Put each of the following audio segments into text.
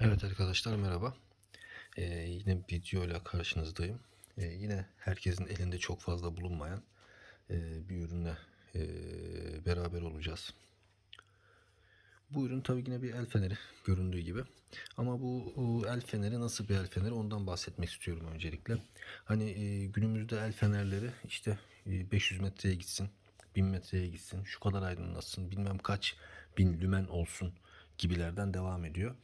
Evet arkadaşlar merhaba. Ee, yine video ile karşınızdayım. Ee, yine herkesin elinde çok fazla bulunmayan e, bir ürünle e, beraber olacağız. Bu ürün tabii yine bir el feneri göründüğü gibi. Ama bu el feneri nasıl bir el feneri ondan bahsetmek istiyorum öncelikle. Hani e, günümüzde el fenerleri işte e, 500 metreye gitsin, 1000 metreye gitsin, şu kadar aydınlatsın, bilmem kaç bin lümen olsun gibilerden devam ediyor.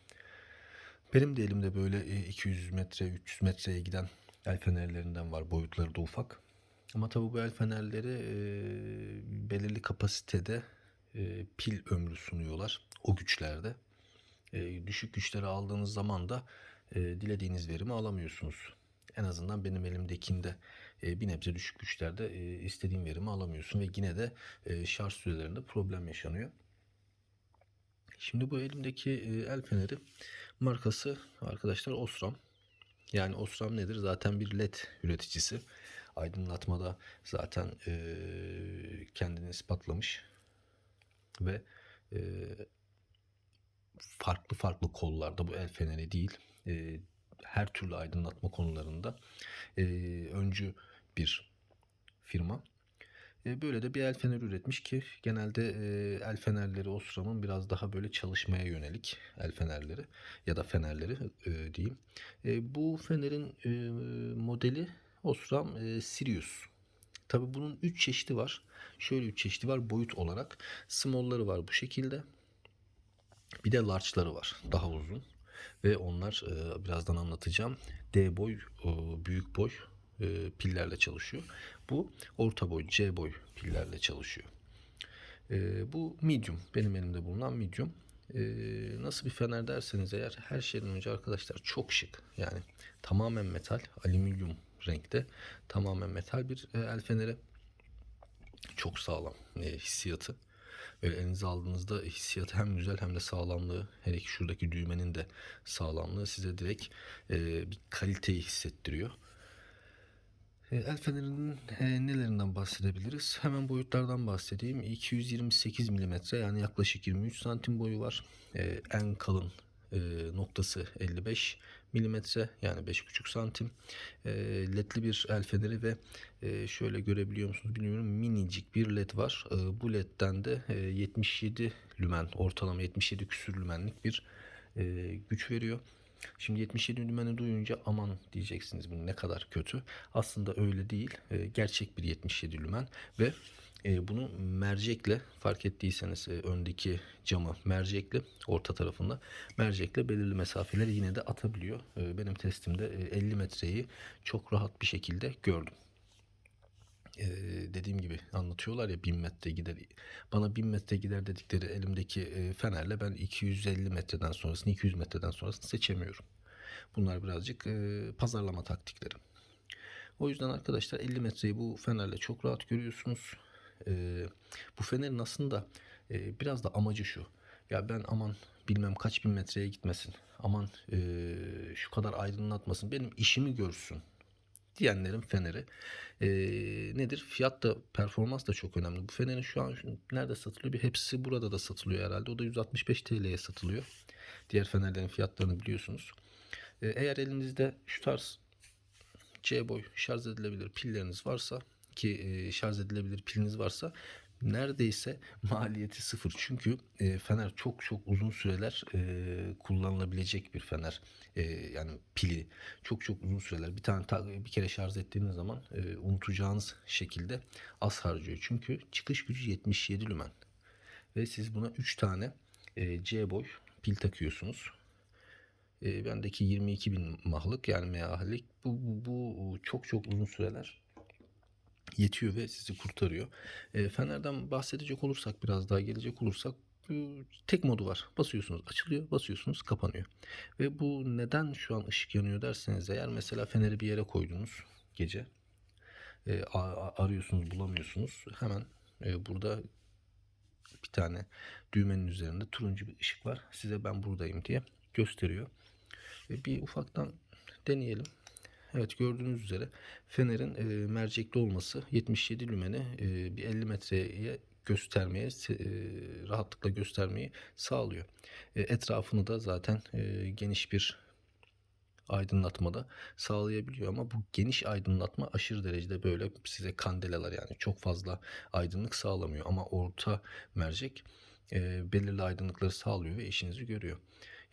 Benim de elimde böyle e, 200 metre, 300 metreye giden el fenerlerinden var. Boyutları da ufak. Ama tabii bu el fenerleri e, belirli kapasitede e, pil ömrü sunuyorlar. O güçlerde. E, düşük güçleri aldığınız zaman da e, dilediğiniz verimi alamıyorsunuz. En azından benim elimdekinde e, bir nebze düşük güçlerde e, istediğim verimi alamıyorsun ve yine de e, şarj sürelerinde problem yaşanıyor. Şimdi bu elimdeki e, el feneri markası arkadaşlar Osram. Yani Osram nedir? Zaten bir led üreticisi. Aydınlatmada zaten e, kendini ispatlamış ve e, farklı farklı kollarda bu el feneri değil her türlü aydınlatma konularında öncü bir firma. E, Böyle de bir el feneri üretmiş ki genelde e, el fenerleri Osram'ın biraz daha böyle çalışmaya yönelik el fenerleri ya da fenerleri e, diyeyim. Bu fenerin modeli Osram Sirius. Tabi bunun 3 çeşidi var. Şöyle 3 çeşidi var boyut olarak. Small'ları var bu şekilde. Bir de large'ları var daha uzun. Ve onlar birazdan anlatacağım. D boy, büyük boy e, pillerle çalışıyor. Bu orta boy, C boy pillerle çalışıyor. E, bu medium. Benim elimde bulunan medium. E, nasıl bir fener derseniz eğer her şeyden önce arkadaşlar çok şık. Yani tamamen metal, alüminyum renkte. Tamamen metal bir e, el feneri. Çok sağlam e, hissiyatı. Böyle elinize aldığınızda hissiyatı hem güzel hem de sağlamlığı. Hele ki şuradaki düğmenin de sağlamlığı size direkt e, bir kaliteyi hissettiriyor. E, El fenerinin e, nelerinden bahsedebiliriz? Hemen boyutlardan bahsedeyim. 228 mm yani yaklaşık 23 santim boyu var. E, en kalın noktası 55 mm yani 5,5 santim. Ledli bir el feneri ve şöyle görebiliyor musunuz bilmiyorum minicik bir led var. Bu ledden de e, 77 lümen ortalama 77 küsür lümenlik bir güç veriyor. Şimdi 77 lümeni duyunca aman diyeceksiniz bu ne kadar kötü. Aslında öyle değil. E, gerçek bir 77 lümen ve e, bunu mercekle fark ettiyseniz e, öndeki camı mercekle orta tarafında mercekle belirli mesafeleri yine de atabiliyor. E, benim testimde e, 50 metreyi çok rahat bir şekilde gördüm. Dediğim gibi anlatıyorlar ya 1000 metre gider. Bana 1000 metre gider dedikleri elimdeki fenerle ben 250 metreden sonrasını 200 metreden sonrasını seçemiyorum. Bunlar birazcık pazarlama taktikleri. O yüzden arkadaşlar 50 metreyi bu fenerle çok rahat görüyorsunuz. Bu fenerin aslında biraz da amacı şu. Ya ben aman bilmem kaç bin metreye gitmesin. Aman e, şu kadar aydınlatmasın. Benim işimi görsün diyenlerin feneri. E, nedir? Fiyat da performans da çok önemli. Bu fenerin şu an nerede satılıyor? Bir hepsi burada da satılıyor herhalde. O da 165 TL'ye satılıyor. Diğer fenerlerin fiyatlarını biliyorsunuz. E, eğer elinizde şu tarz C boy şarj edilebilir pilleriniz varsa ki e, şarj edilebilir piliniz varsa neredeyse maliyeti sıfır. Çünkü e, fener çok çok uzun süreler e, kullanılabilecek bir fener. E, yani pili çok çok uzun süreler. Bir tane ta- bir kere şarj ettiğiniz zaman e, unutacağınız şekilde az harcıyor. Çünkü çıkış gücü 77 lümen. Ve siz buna 3 tane e, C boy pil takıyorsunuz. E, bendeki 22 bin mahlık yani meahlik bu, bu, bu çok çok uzun süreler yetiyor ve sizi kurtarıyor. E, Fener'den bahsedecek olursak biraz daha gelecek olursak tek modu var. Basıyorsunuz açılıyor, basıyorsunuz kapanıyor. Ve bu neden şu an ışık yanıyor derseniz eğer mesela feneri bir yere koydunuz gece e, arıyorsunuz bulamıyorsunuz hemen e, burada bir tane düğmenin üzerinde turuncu bir ışık var. Size ben buradayım diye gösteriyor. E, bir ufaktan deneyelim. Evet gördüğünüz üzere fenerin e, mercekli olması 77 lümeni e, bir 50 metreye göstermeye, e, rahatlıkla göstermeyi sağlıyor. E, etrafını da zaten e, geniş bir aydınlatmada sağlayabiliyor ama bu geniş aydınlatma aşırı derecede böyle size kandelalar yani çok fazla aydınlık sağlamıyor ama orta mercek e, belirli aydınlıkları sağlıyor ve işinizi görüyor.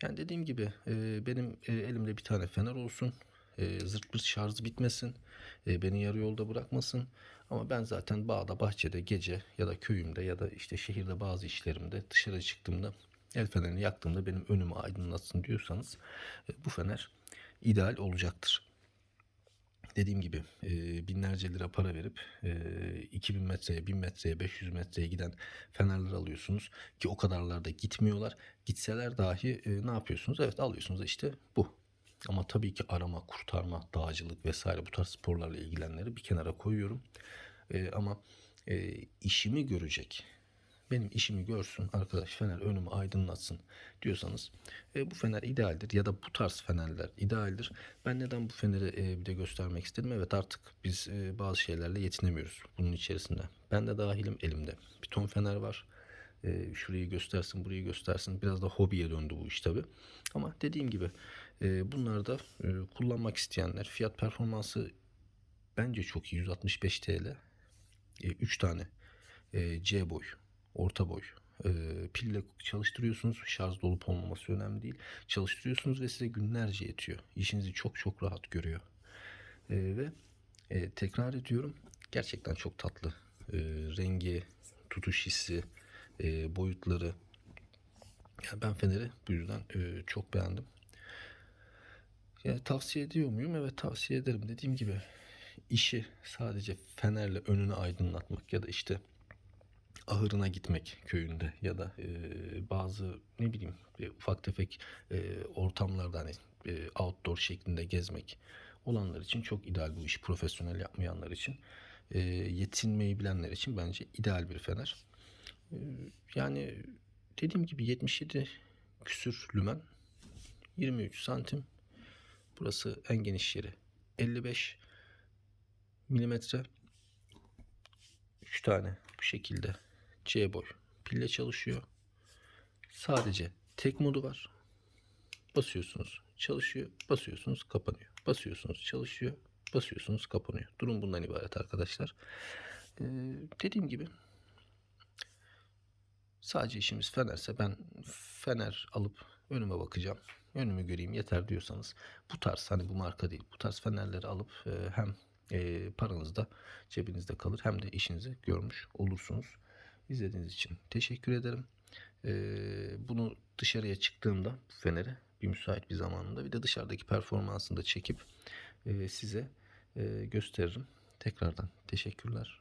Yani dediğim gibi e, benim e, elimde bir tane fener olsun. E, zırt pırt şarjı bitmesin. e, beni yarı yolda bırakmasın. Ama ben zaten bağda, bahçede, gece ya da köyümde ya da işte şehirde bazı işlerimde dışarı çıktığımda el fenerini yaktığımda benim önümü aydınlatsın diyorsanız e, bu fener ideal olacaktır. Dediğim gibi e, binlerce lira para verip e, 2000 metreye, 1000 metreye, 500 metreye giden fenerler alıyorsunuz ki o kadarlarda gitmiyorlar. Gitseler dahi e, ne yapıyorsunuz? Evet alıyorsunuz işte bu. Ama tabii ki arama, kurtarma, dağcılık vesaire bu tarz sporlarla ilgilenenleri bir kenara koyuyorum. E, ama e, işimi görecek, benim işimi görsün arkadaş fener önümü aydınlatsın diyorsanız e, bu fener idealdir ya da bu tarz fenerler idealdir. Ben neden bu feneri e, bir de göstermek istedim? Evet artık biz e, bazı şeylerle yetinemiyoruz bunun içerisinde. Ben de dahilim elimde. Bir ton fener var. E, şurayı göstersin, burayı göstersin. Biraz da hobiye döndü bu iş tabi. Ama dediğim gibi e, bunları da e, kullanmak isteyenler fiyat performansı bence çok iyi. 165 TL. 3 tane e, C boy orta boy e, pille çalıştırıyorsunuz. Şarj dolup olmaması önemli değil. Çalıştırıyorsunuz ve size günlerce yetiyor. İşinizi çok çok rahat görüyor. E, ve e, tekrar ediyorum gerçekten çok tatlı. E, rengi, tutuş hissi, e, boyutları. Yani ben Fener'i bu yüzden e, çok beğendim. Yani tavsiye ediyor muyum? Evet tavsiye ederim. Dediğim gibi işi sadece fenerle önünü aydınlatmak ya da işte ahırına gitmek köyünde ya da e, bazı ne bileyim e, ufak tefek e, ortamlarda hani e, outdoor şeklinde gezmek olanlar için çok ideal bu iş profesyonel yapmayanlar için e, yetinmeyi bilenler için bence ideal bir fener. E, yani dediğim gibi 77 küsür lümen 23 santim burası en geniş yeri 55 milimetre 3 tane bu şekilde C boy pille çalışıyor. Sadece tek modu var. Basıyorsunuz çalışıyor. Basıyorsunuz kapanıyor. Basıyorsunuz çalışıyor. Basıyorsunuz kapanıyor. Durum bundan ibaret arkadaşlar. Ee, dediğim gibi sadece işimiz fenerse ben fener alıp önüme bakacağım. Önümü göreyim yeter diyorsanız bu tarz hani bu marka değil bu tarz fenerleri alıp e, hem e, paranız da cebinizde kalır hem de işinizi görmüş olursunuz. İzlediğiniz için teşekkür ederim. Ee, bunu dışarıya çıktığımda bu feneri bir müsait bir zamanında bir de dışarıdaki performansını da çekip e, size e, gösteririm. Tekrardan teşekkürler.